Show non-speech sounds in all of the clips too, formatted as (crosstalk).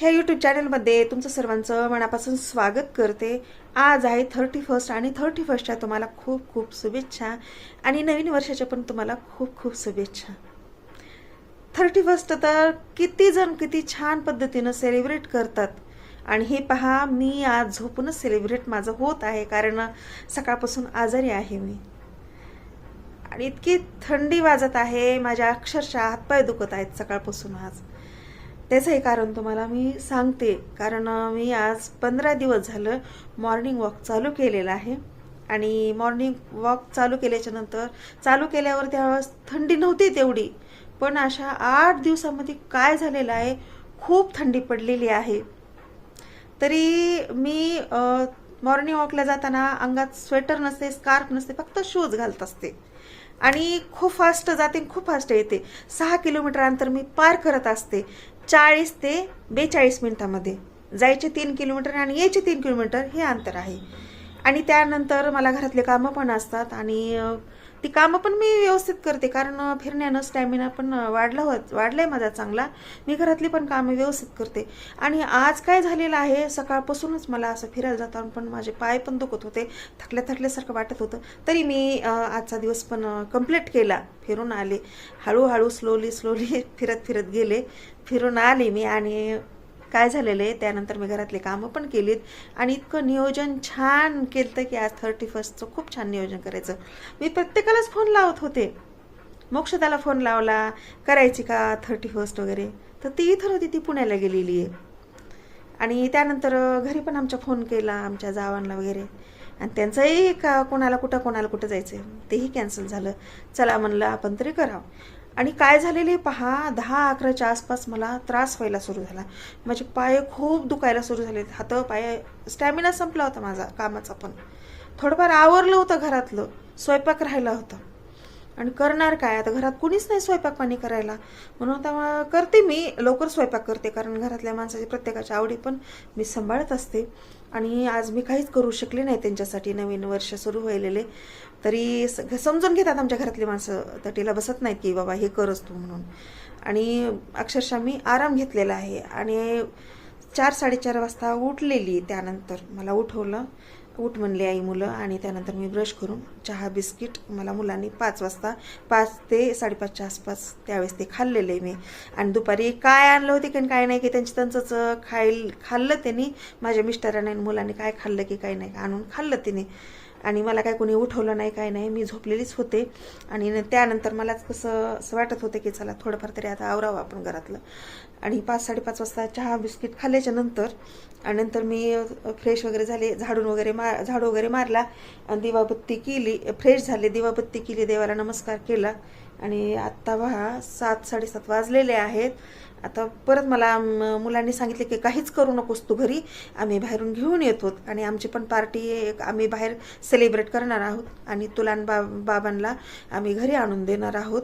ह्या यूट्यूब चॅनलमध्ये तुमचं सर्वांचं मनापासून स्वागत करते. आज आहे थर्टी फर्स्ट आणि थर्टी फर्स्टच्या तुम्हाला खूप खूप शुभेच्छा आणि नवीन वर्षाच्या पण तुम्हाला खूप खूप शुभेच्छा. थर्टी फर्स्ट तर किती जण किती छान पद्धतीनं सेलिब्रेट करतात. आणि हे पहा मी आज झोपूनच सेलिब्रेट माझं होत आहे कारण सकाळपासून आजारी आहे मी. आणि इतकी थंडी वाजत आहे माझ्या अक्षरशः हातपाय दुखत आहेत सकाळपासून आज. त्याचं हे कारण तुम्हाला मी सांगते. कारण मी आज पंधरा दिवस झालं मॉर्निंग वॉक चालू केलेला आहे. आणि मॉर्निंग वॉक चालू केल्याच्यानंतर चालू केल्यावर त्यावेळेस थंडी नव्हती तेवढी. पण अशा आठ दिवसामध्ये काय झालेलं आहे? खूप थंडी पडलेली आहे. तरी मी मॉर्निंग वॉकला जाताना अंगात स्वेटर नसते स्कार्फ नसते फक्त शूज घालत असते. आणि खूप फास्ट जाते आणि खूप फास्ट येते. सहा किलोमीटर अंतर मी पार करत असते. चाळीस ते बेचाळीस मिनिटामध्ये. जायचे तीन किलोमीटर आणि यायचे तीन किलोमीटर हे अंतर आहे. आणि त्यानंतर मला घरातले कामं पण असतात आणि ती कामं पण मी व्यवस्थित करते. कारण फिरण्यानं स्टॅमिना पण वाढला हो वाढला आहे माझा चांगला. मी घरातली पण कामं व्यवस्थित करते. आणि आज काय झालेलं आहे सकाळपासूनच मला असं फिरायला जाताना पण माझे पाय पण दुखत होते. थकल्या थकल्यासारखं वाटत होतं. तरी मी आजचा दिवस पण कंप्लीट केला. फिरून आले. हळूहळू स्लोली स्लोली (laughs) फिरत फिरत गेले. फिरून आले मी आणि काय झालेलं आहे त्यानंतर मी घरातले कामं पण केलीत. आणि इतकं नियोजन छान केलं की आज थर्टी फर्स्टचं खूप छान नियोजन करायचं. मी प्रत्येकालाच फोन लावत होते. मोक्षदाला फोन लावला करायची का थर्टी फर्स्ट वगैरे? तर ती इथं होती ती पुण्याला गेलेली आहे. आणि त्यानंतर घरी पण आमच्या फोन केला आमच्या जावांना वगैरे. आणि त्यांचंही का कोणाला कुठं कोणाला कुठं जायचं तेही कॅन्सल झालं. चला म्हणलं आपण तरी करावं. आणि काय झालेले पहा दहा अकराच्या आसपास मला त्रास व्हायला सुरू झाला. माझे पाय खूप दुखायला सुरू झाले. हात पाय स्टॅमिना संपला होता माझा कामाचा पण. थोडंफार आवरलं होतं घरातलं. स्वयंपाक राहिला होता. आणि करणार काय? आता घरात कुणीच नाही स्वयंपाक पाणी करायला. म्हणून आता करते मी लवकर स्वयंपाक करते कारण घरातल्या माणसाची प्रत्येकाच्या आवडी पण मी सांभाळत असते. आणि आज मी काहीच करू शकले नाही त्यांच्यासाठी नवीन वर्ष सुरू व्हायलेले. तरी स- समजून घेतात आमच्या घरातली माणसं तटीला बसत नाहीत की बाबा हे करच तू म्हणून. आणि अक्षरशः मी आराम घेतलेला आहे. आणि चार साडेचार वाजता उठलेली त्यानंतर मला उठवलं. उठ म्हणले आई मुलं आणि त्यानंतर मी ब्रश करून चहा बिस्किट मला मुलांनी पाच वाजता पाच ते साडेपाचच्या आसपास त्यावेळेस ते खाल्लेले मी. आणि दुपारी काय आणलं होते की काय नाही की त्यांची त्यांचंच खाईल खाल्लं त्यांनी. माझ्या मिस्टरांनी आणि मुलांनी काय खाल्लं की काय नाही आणून खाल्लं तिने. आणि मला काय कोणी उठवलं नाही काय नाही मी झोपलेलीच होते. आणि न- त्यानंतर मलाच कसं असं वाटत होतं की चला थोडंफार तरी आता आवरावं आपण घरातलं. आणि पाच साडेपाच वाजता चहा बिस्किट खाल्ल्याच्या नंतर आणि नंतर मी फ्रेश वगैरे झाले झाडून वगैरे मार झाडू वगैरे मारला आणि दिवाबत्ती केली. फ्रेश झाले दिवाबत्ती केली देवाला नमस्कार केला. आणि आत्ता पहा सात साडेसात वाजलेले आहेत. आता परत मला मुलांनी सांगितले की काहीच करू नकोस तू घरी. आम्ही बाहेरून घेऊन येतो. आणि आमची पण पार्टी एक आम्ही बाहेर सेलिब्रेट करणार आहोत. आणि तुला बा बाबांना आम्ही घरी आणून देणार आहोत.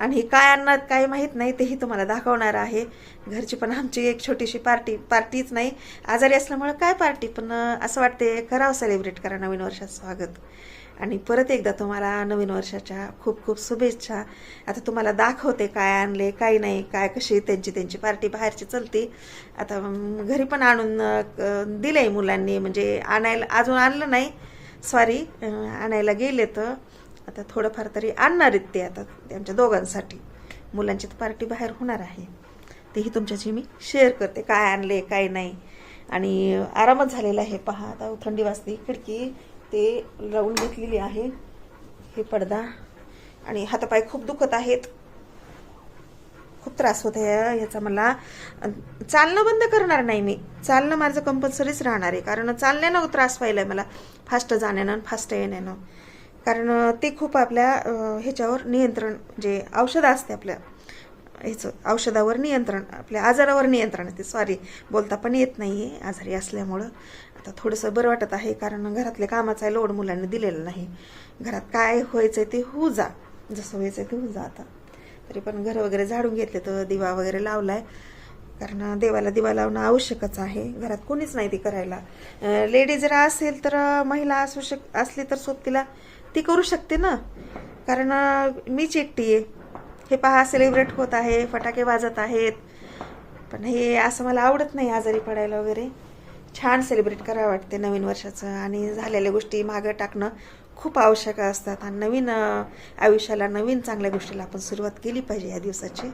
आणि काय आणणार काय माहीत नाही तेही तुम्हाला दाखवणार आहे. घरची पण आमची एक छोटीशी पार्टी पार्टीच नाही. आजारी असल्यामुळं काय पार्टी पण असं वाटते करावं सेलिब्रेट करा नवीन वर्षाचं स्वागत. आणि परत एकदा तुम्हाला नवीन वर्षाच्या खूप खूप शुभेच्छा. आता तुम्हाला दाखवते काय आणले काय नाही काय कशी त्यांची त्यांची पार्टी बाहेरची चलते. आता घरी पण आणून दिलं दिलंय मुलांनी म्हणजे आणायला अजून आणलं नाही. सॉरी आणायला गेले तर आता थोडंफार तरी आणणार आहेत ते आता आमच्या दोघांसाठी. मुलांची तर पार्टी बाहेर होणार आहे. तेही तुमच्याशी मी शेअर करते काय आणले काय नाही. आणि आरामच झालेला आहे. पहा आता थंडी वाजते. खिडकी ते लावून घेतलेली आहे. हे पडदा. आणि हातापाय खूप दुखत आहेत. खूप त्रास होत आहे याचा मला. चालणं बंद करणार नाही मी. चालणं माझं कंपल्सरीच राहणार आहे. कारण चालण्यानं त्रास व्हायला मला. फास्ट जाण्यानं फास्ट येण्यानं. कारण ते खूप आपल्या ह्याच्यावर नियंत्रण जे औषधं असते आपल्या ह्याचं औषधावर नियंत्रण आपल्या आजारावर नियंत्रण असते. सॉरी बोलता पण येत नाही आहे आजारी असल्यामुळं. आता थोडंसं बरं वाटत आहे कारण घरातल्या कामाचा लोड मुलांनी दिलेला नाही. घरात काय व्हायचं आहे ते होऊ जा. जसं व्हायचं आहे ते होऊ जा आता. तरी पण घर वगैरे झाडून घेतले तर दिवा वगैरे लावलाय. कारण देवाला दिवा लावणं आवश्यकच आहे. घरात कोणीच नाही ते करायला. लेडी जर असेल तर महिला असू शक असली तर सोबतीला ती करू शकते ना. कारण मीच एकटी आहे हे पहा सेलिब्रेट होत आहे फटाके वाजत आहेत. पण हे असं मला आवडत नाही आजारी पडायला वगैरे. छान सेलिब्रेट करावं वाटते नवीन वर्षाचं. आणि झालेल्या गोष्टी मागं टाकणं खूप आवश्यक असतात. आणि नवीन आयुष्याला नवीन चांगल्या गोष्टीला आपण सुरुवात केली पाहिजे या दिवसाची.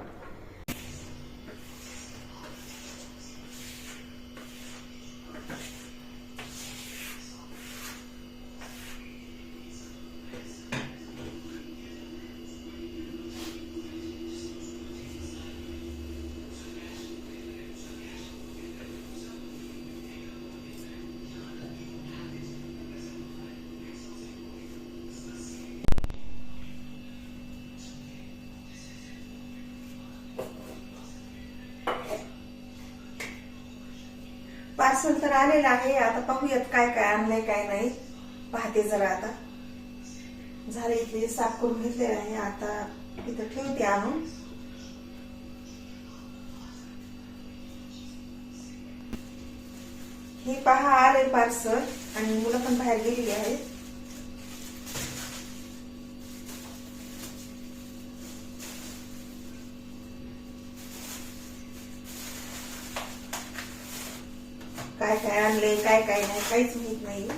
पार्सल तर आलेलं आहे. आता पाहूयात काय काय आणलंय काय नाही. पाहते जरा आता. झाले इथले साफ करून घेतले आहे. आता इथं ठेवते आणून. हे पहा आले पार्सल. आणि मुलं पण बाहेर गेलेली आहेत. काय काय आणले काय काय नाही काहीच माहीत नाही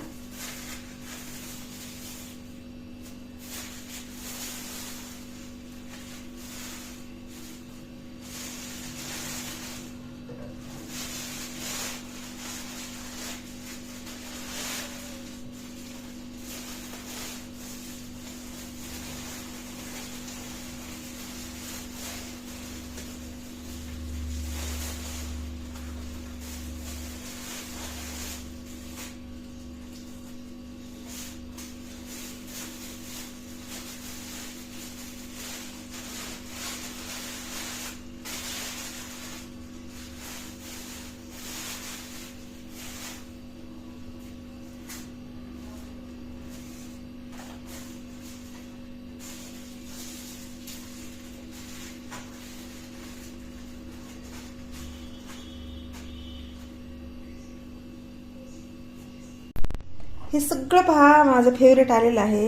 हे सगळं पहा माझं फेवरेट आलेलं आहे.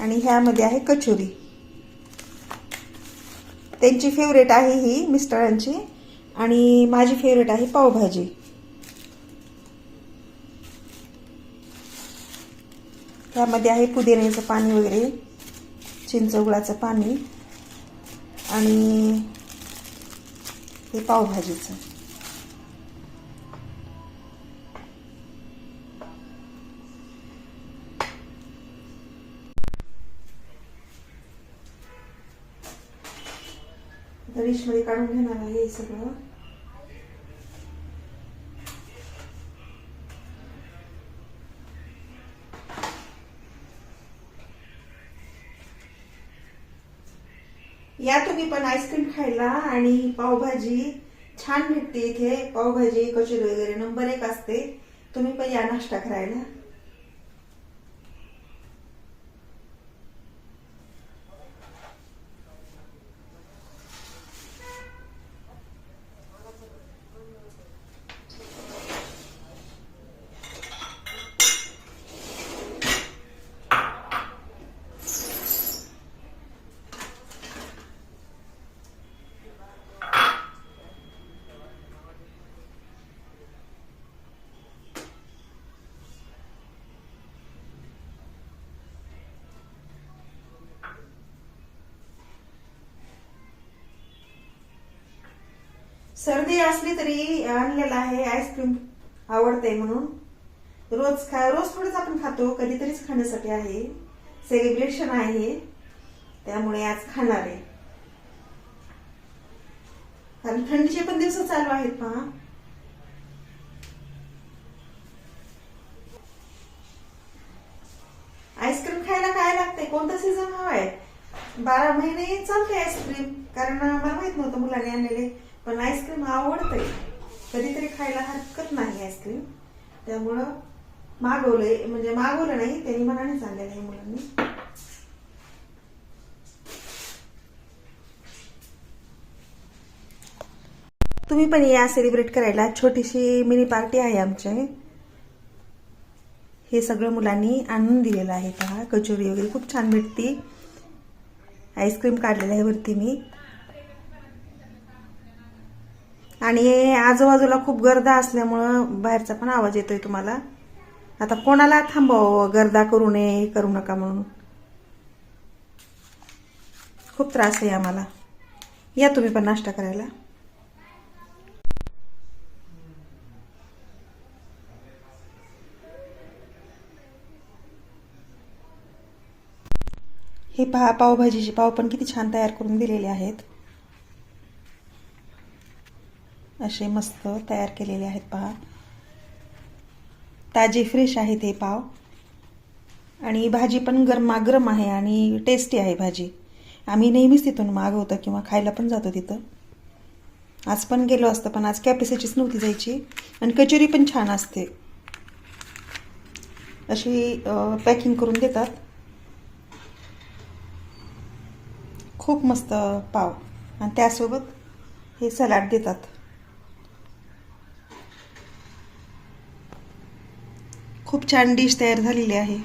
आणि ह्यामध्ये आहे कचोरी. त्यांची फेवरेट आहे ही मिस्टरांची आणि माझी फेवरेट आहे पावभाजी. त्यामध्ये आहे पुदिन्याचं पाणी वगैरे चिंचगुळाचं पाणी आणि हे पावभाजीचं. मध्ये काढून घेणार आहे हे सगळं या तुम्ही पण आईस्क्रीम खायला आणि पावभाजी छान भेटते इथे. पावभाजी कचोरी वगैरे नंबर एक असते. तुम्ही पण या नाश्ता करायला. सर्दी असली तरी आणलेला आहे आईस्क्रीम आवडते म्हणून. रोज खा रोज थोडंच आपण खातो कधीतरीच खाण्यासाठी आहे. सेलिब्रेशन आहे. त्यामुळे आज खाणार आहे. कारण थंडीचे पण दिवस चालू आहेत पहा आईस्क्रीम खायला काय लागते कोणता सीझन हवाय? बारा महिने चालते आईस्क्रीम कारण मला माहीत नव्हतं मुलाने आणलेले. पण आईस्क्रीम आवडते कधीतरी खायला हरकत नाही आईस्क्रीम त्यामुळं मागवलंय म्हणजे मागवलं नाही त्यांनी मनाने चाललेलं आहे मुलांनी. तुम्ही पण या सेलिब्रेट करायला. छोटीशी मिनी पार्टी आहे आमची. हे सगळं मुलांनी आणून दिलेलं आहे पहा. कचोरी वगैरे खूप छान भेटती. आईस्क्रीम काढलेलं आहे वरती मी. आणि आजूबाजूला खूप गर्दा असल्यामुळं बाहेरचा पण आवाज येतोय तुम्हाला. आता कोणाला थांबव गर्दा करू नये करू नका म्हणून. खूप त्रास आहे आम्हाला. या तुम्ही पण नाश्ता करायला. हे पहा पावभाजीचे पाव पण किती छान तयार करून दिलेले आहेत. असे मस्त तयार केलेले आहेत पहा. ताजे फ्रेश आहेत हे पाव. आणि भाजी पण गरमागरम आहे आणि टेस्टी आहे भाजी. आम्ही नेहमीच तिथून मागवतो किंवा खायला पण जातो तिथं. आज पण गेलो असतं पण आज कॅपॅसिटीच नव्हती जायची. आणि कचोरी पण छान असते. अशी पॅकिंग करून देतात. खूप मस्त पाव. आणि त्यासोबत हे सलाड देतात. खूप छान डिश तयार झालेली आहे.